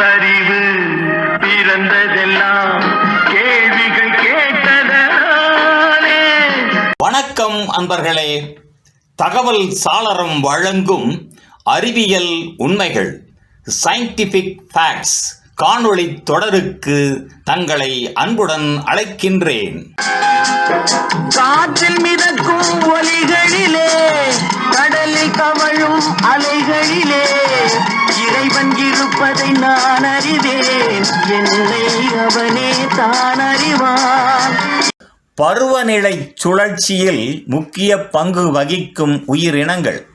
பகுத்தறிவு பிறந்ததெல்லாம் கேள்விகள் கேட்டதனாலே வணக்கம் அன்பர்களே. தகவல் சாளரம் வழங்கும் அறிவியல் உண்மைகள் சயின்டிபிக் ஃபேக்ட்ஸ் காணொளி தொடருக்கு தங்களை அன்புடன் அழைக்கின்றேன். காற்றில் மிதக்கும் ஒலிகளிலே கடலில் கவழும் அலைகளிலே இருப்பதை நான் அறிவேன். என்னை அவனே தான் அறிவான். பருவநிலை சுழற்சியில் முக்கிய பங்கு வகிக்கும் உயிரினங்கள்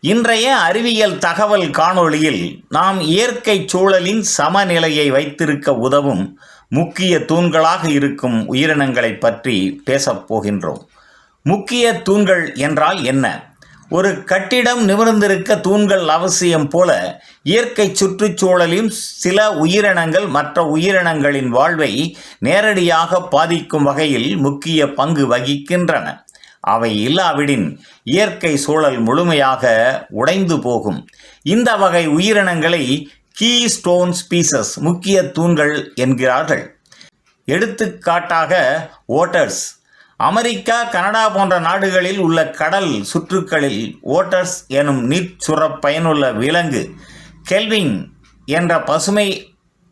இன்றைய அறிவியல் தகவல் காணொளியில் நாம் இயற்கை சூழலின் சமநிலையை வைத்திருக்க உதவும் முக்கிய தூண்களாக இருக்கும் உயிரினங்களைப் பற்றி பேசப் போகின்றோம். முக்கிய தூண்கள் என்றால் என்ன? ஒரு கட்டிடம் நிமிர்ந்திருக்க தூண்கள் அவசியம் போல இயற்கை சுற்றுச்சூழலில் சில உயிரினங்கள் மற்ற உயிரினங்களின் வாழ்வை நேரடியாக பாதிக்கும் வகையில் முக்கிய பங்கு வகிக்கின்றன. அவை இல்லாவிடின் இயற்கை சூழல் முழுமையாக உடைந்து போகும். இந்த வகை உயிரினங்களை கீ ஸ்டோன் ஸ்பீசஸ் முக்கிய தூண்கள் என்கிறார்கள். எடுத்துக்காட்டாக ஓட்டர்ஸ் அமெரிக்கா கனடா போன்ற நாடுகளில் உள்ள கடல் சுற்றுக்களில் ஓட்டர்ஸ் எனும் நீர்ச்சுரப் பயனுள்ள விலங்கு கெல்விங் என்ற பசுமை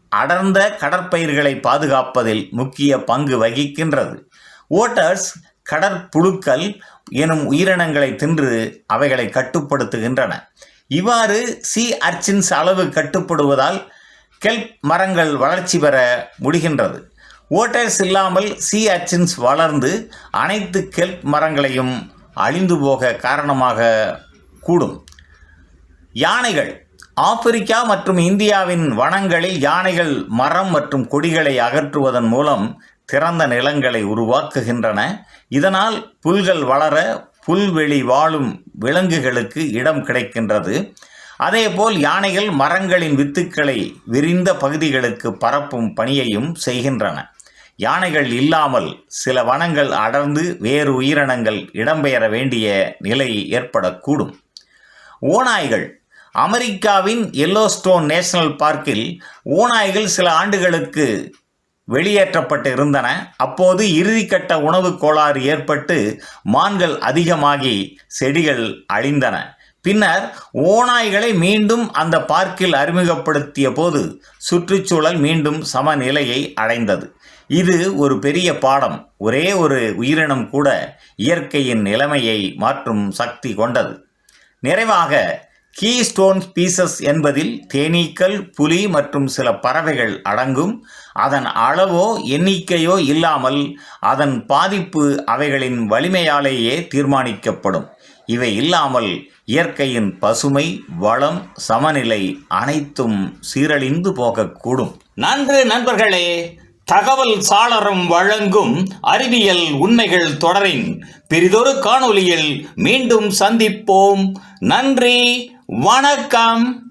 அடர்ந்த கடற்பயிர்களை பாதுகாப்பதில் முக்கிய பங்கு வகிக்கின்றது. ஓட்டர்ஸ் கடற்புழுக்கள் எனும் உயிரினங்களை தின்று அவைகளை கட்டுப்படுத்துகின்றன. இவ்வாறு சி அர்ச்சின்ஸ் அளவு கட்டுப்படுவதால் கெல்ப் மரங்கள் வளர்ச்சி பெற முடிகின்றது. ஓட்டர்ஸ் இல்லாமல் சி அச்சின்ஸ் வளர்ந்து அனைத்து கெல்ப் மரங்களையும் அழிந்து போக காரணமாக கூடும். யானைகள் ஆப்பிரிக்கா மற்றும் இந்தியாவின் வனங்களில் யானைகள் மரம் மற்றும் கொடிகளை அகற்றுவதன் மூலம் திறந்த நிலங்களை உருவாக்குகின்றன. இதனால் புல்கள் வளர புல்வெளி வாழும் விலங்குகளுக்கு இடம் கிடைக்கின்றது. அதேபோல் யானைகள் மரங்களின் வித்துக்களை விரிந்த பகுதிகளுக்கு பரப்பும் பணியையும் செய்கின்றன. யானைகள் இல்லாமல் சில வனங்கள் அடர்ந்து வேறு உயிரினங்கள் இடம்பெயர வேண்டிய நிலை ஏற்படக்கூடும். ஓநாய்கள். அமெரிக்காவின் எல்லோஸ்டோன் நேஷனல் பார்க்கில் ஓநாய்கள் சில ஆண்டுகளுக்கு வெளியேற்றப்பட்டு இருந்தன அப்போது இறுதிக்கட்ட உணவுக் கோளாறு ஏற்பட்டு மான்கள் அதிகமாகி செடிகள் அழிந்தன. பின்னர் ஓநாய்களை மீண்டும் அந்த பார்க்கில் அறிமுகப்படுத்திய போது சுற்றுச்சூழல் மீண்டும் சமநிலையை அடைந்தது. இது ஒரு பெரிய பாடம் ஒரே ஒரு உயிரினம் கூட இயற்கையின் நிலைமையை மாற்றும் சக்தி கொண்டது. நிறைவாக கீஸ்டோன் பீசஸ் என்பதில் தேனீக்கள் புலி மற்றும் சில பறவைகள் அடங்கும். அதன் அளவோ எண்ணிக்கையோ இல்லாமல் அதன் பாதிப்பு அவைகளின் வலிமையாலேயே தீர்மானிக்கப்படும். இவை இல்லாமல் இயற்கையின் பசுமை வளம் சமநிலை அனைத்தும் சீரழிந்து போகக்கூடும். நன்று நண்பர்களே. தகவல் சாளரம் வழங்கும் அறிவியல் உண்மைகள் தொடரின் பெரிதொரு காணொளியில் மீண்டும் சந்திப்போம். நன்றி. வணக்கம்.